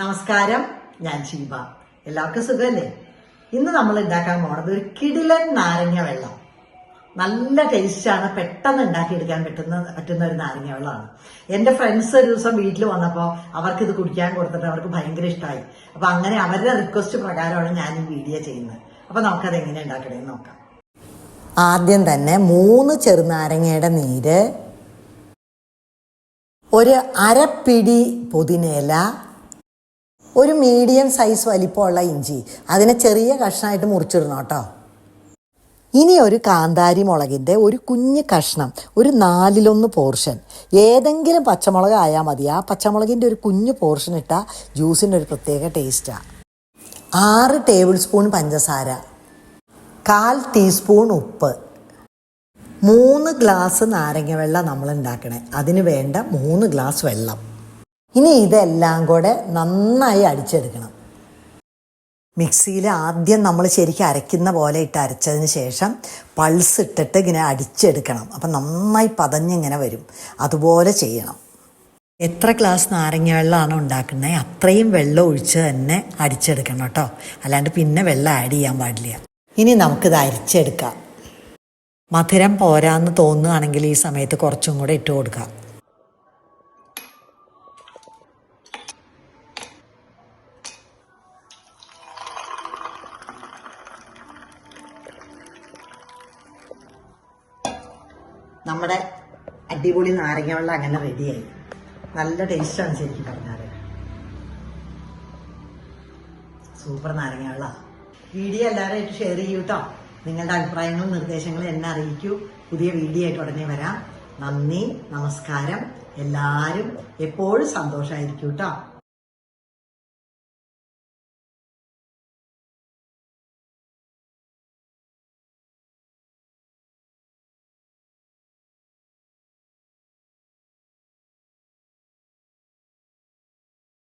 നമസ്കാരം ഞാൻ ശീബ എല്ലാവർക്കും സുഖമല്ലേ? ഇന്ന് നമ്മൾ ഉണ്ടാക്കാൻ പോണത് ഒരു കിടിലൻ നാരങ്ങ വെള്ളം. നല്ല ടേസ്റ്റാണ് പെട്ടെന്ന് ഉണ്ടാക്കിയെടുക്കാൻ പറ്റുന്ന പറ്റുന്ന ഒരു നാരങ്ങ വെള്ളമാണ്. എന്റെ ഫ്രണ്ട്സ് ഒരു ദിവസം വീട്ടിൽ വന്നപ്പോൾ അവർക്ക് ഇത് കുടിക്കാൻ കൊടുത്തിട്ട് അവർക്ക് ഭയങ്കര ഇഷ്ടമായി അപ്പൊ അങ്ങനെ അവരുടെ റിക്വസ്റ്റ് പ്രകാരമാണ് ഞാൻ ഈ വീഡിയോ ചെയ്യുന്നത്. അപ്പൊ നമുക്കത് എങ്ങനെ ഉണ്ടാക്കണമെന്ന് നോക്കാം. ആദ്യം തന്നെ മൂന്ന് ചെറുനാരങ്ങയുടെ നീര് ഒരു അരപ്പിടി പുതിനയില ഒരു മീഡിയം സൈസ് വലിപ്പമുള്ള ഇഞ്ചി. അതിനെ ചെറിയ കഷ്ണമായിട്ട് മുറിച്ചിടണം കേട്ടോ. ഇനി ഒരു കാന്താരി മുളകിന്റെ ഒരു കുഞ്ഞ് കഷ്ണം ഒരു നാലിലൊന്ന് പോർഷൻ ഏതെങ്കിലും പച്ചമുളക് ആയാൽ മതി. ആ പച്ചമുളകിന്റെ ഒരു കുഞ്ഞ് പോർഷൻ ഇട്ടാൽ ജ്യൂസിന്റെ ഒരു പ്രത്യേക ടേസ്റ്റാണ് ആറ് ടേബിൾ സ്പൂൺ പഞ്ചസാര. കാൽ ടീസ്പൂൺ ഉപ്പ്. മൂന്ന് ഗ്ലാസ് നാരങ്ങ വെള്ളം നമ്മൾ ഉണ്ടാക്കണേ. അതിന് വേണ്ട മൂന്ന് ഗ്ലാസ് വെള്ളം. ഇനി ഇതെല്ലാം കൂടെ നന്നായി അടിച്ചെടുക്കണം. മിക്സിയിൽ ആദ്യം നമ്മൾ ശരിക്കും അരയ്ക്കുന്ന പോലെ ഇട്ട് അരച്ചതിന് ശേഷം പൾസ് ഇട്ടിട്ട് ഇങ്ങനെ അടിച്ചെടുക്കണം. അപ്പം നന്നായി പതഞ്ഞിങ്ങനെ വരും. അതുപോലെ ചെയ്യണം. എത്ര ഗ്ലാസ് നാരങ്ങ വെള്ളമാണ് ഉണ്ടാക്കുന്നത്? അത്രയും വെള്ളം ഒഴിച്ച് തന്നെ അടിച്ചെടുക്കണം കേട്ടോ. അല്ലാണ്ട് പിന്നെ വെള്ളം ആഡ് ചെയ്യാൻ പാടില്ല. ഇനി നമുക്കിത് അരിച്ചെടുക്കാം. മധുരം പോരാന്ന് തോന്നുകയാണെങ്കിൽ ഈ സമയത്ത് കുറച്ചും കൂടെ ഇട്ട് കൊടുക്കാം. നമ്മുടെ അടിപൊളി നാരങ്ങ വെള്ളം അങ്ങനെ റെഡിയായി. നല്ല ടേസ്റ്റാണ് ശരിക്കും പറഞ്ഞാൽ സൂപ്പർ നാരങ്ങ വെള്ളം വീഡിയോ എല്ലാവരുമായിട്ട് ഷെയർ ചെയ്യൂ കേട്ടോ നിങ്ങളുടെ അഭിപ്രായങ്ങളും നിർദ്ദേശങ്ങളും എന്നെ അറിയിക്കൂ. പുതിയ വീഡിയോ ആയിട്ട് ഉടനെ വരാം. നന്ദി നമസ്കാരം. എല്ലാവരും എപ്പോഴും സന്തോഷമായിരിക്കും കേട്ടോ